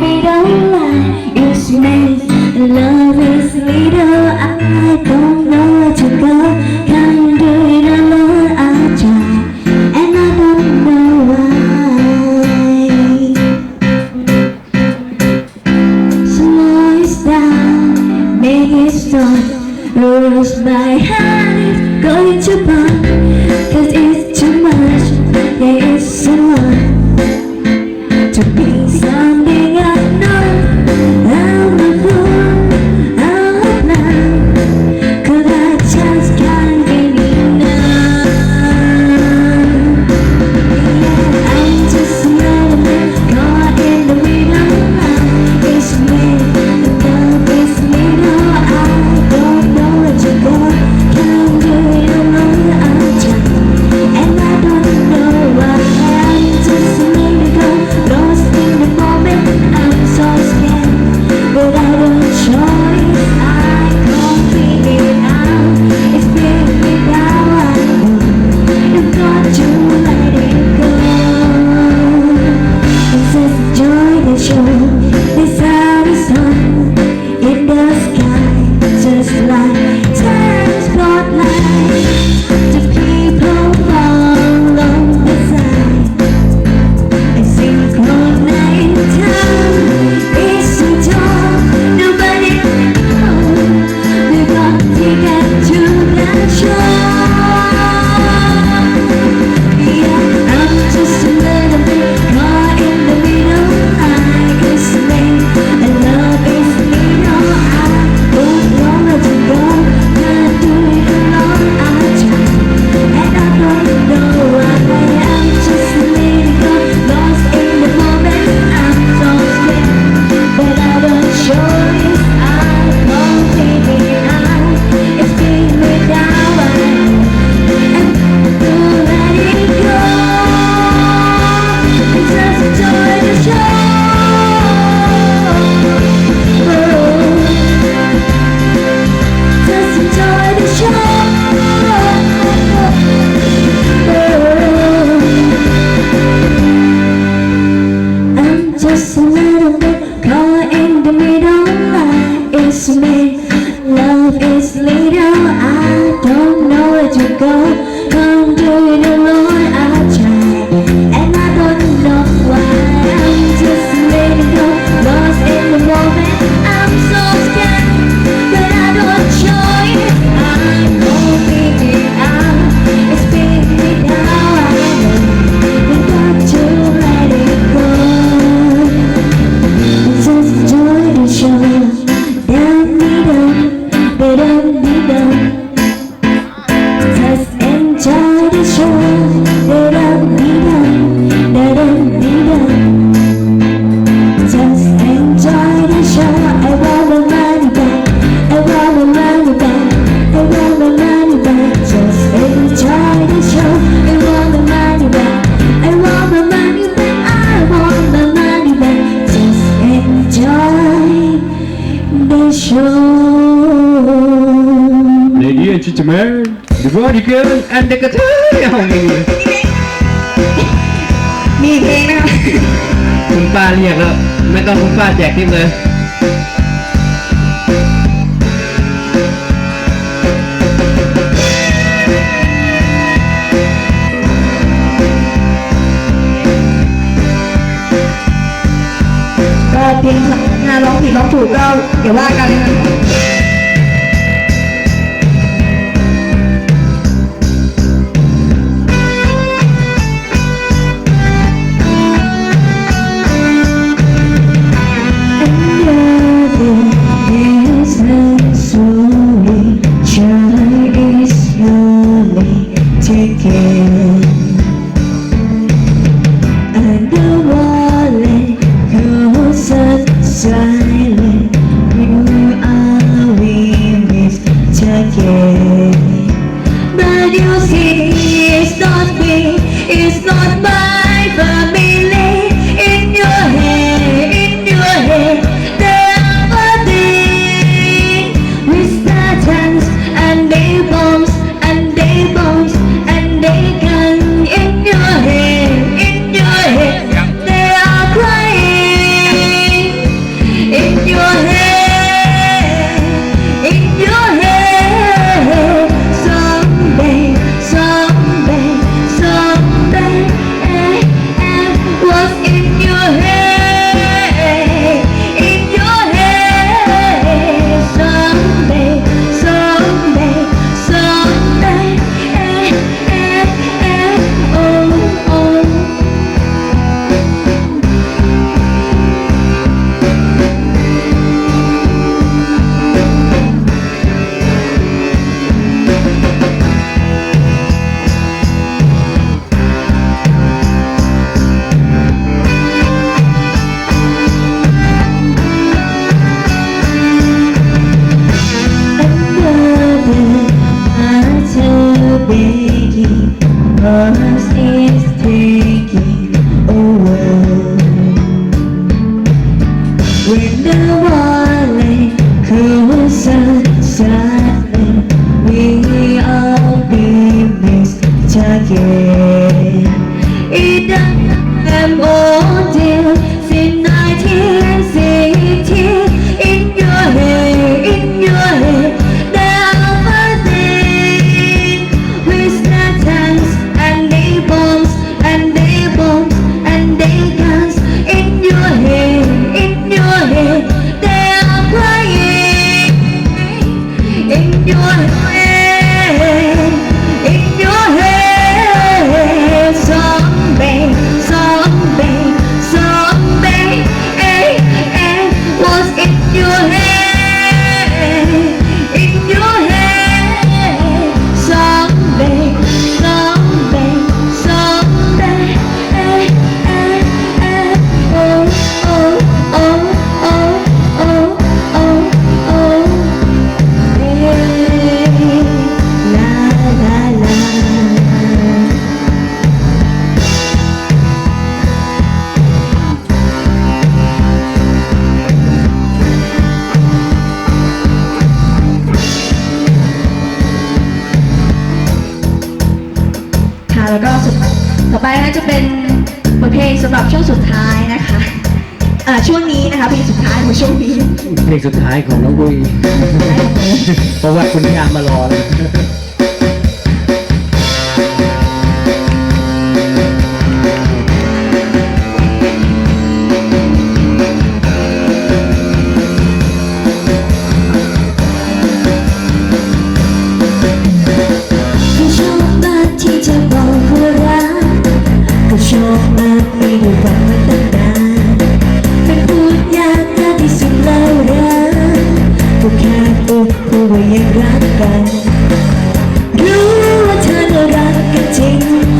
me don't lie It's me Love is me I don't know where to go Can't do it alone I try And I don't know why Slow it down Make it stop lose my heart Going to pop Cause it's ที่จะมาดูว่าดีเกินอันเด็กกระเทยเอาไงมีเพลงนะคุณป้าเรียกแล้ว ไม่ต้องคุณป้าแจกทิมเลยก็เพียงงานร้องผิดร้องถูกก็เดี๋ยวว่ากันเลยนะ is not mine. When the morning comes suddenly, we all be missed again. นะคะจะเป็นบทเพลงสำหรับช่วงสุดท้ายนะคะอ่าช่วงนี้นะคะเพลงสุดท้ายของช่วงนี้เพลงสุดท้ายของน้องบุยเพราะว่าคุณพยามารอเลย รู้ว่าเธอรักกันจริง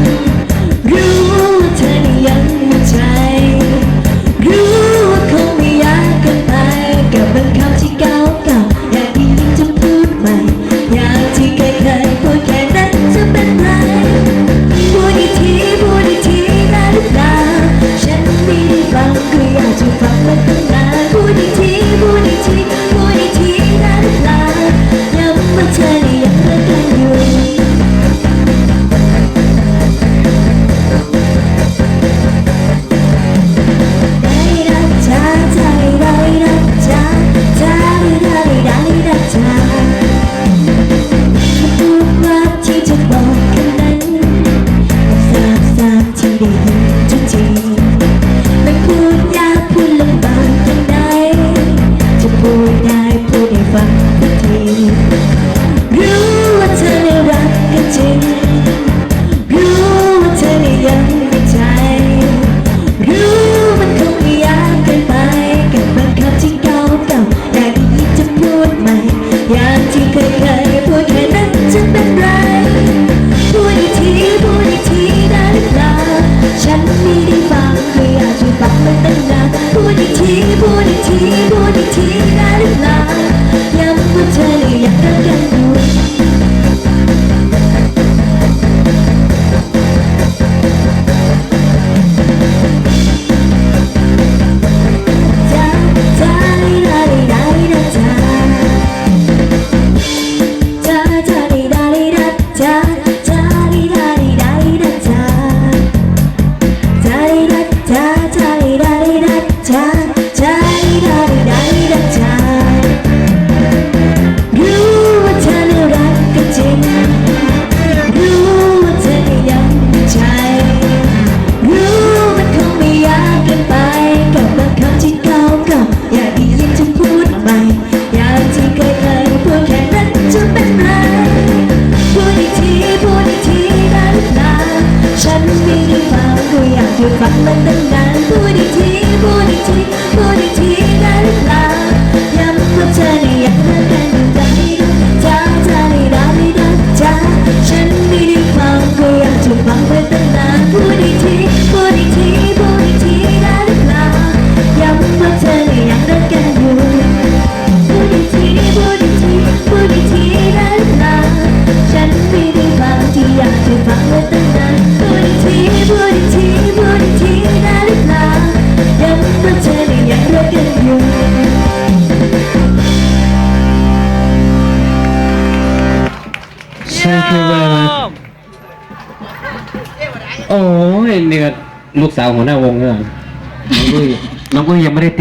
提不起，提不起。 นี่ก็ลูกสาวหัวหน้าวงเนี่ยน้องกุ้ยน้องกุ้ยยังไม่ได้ติ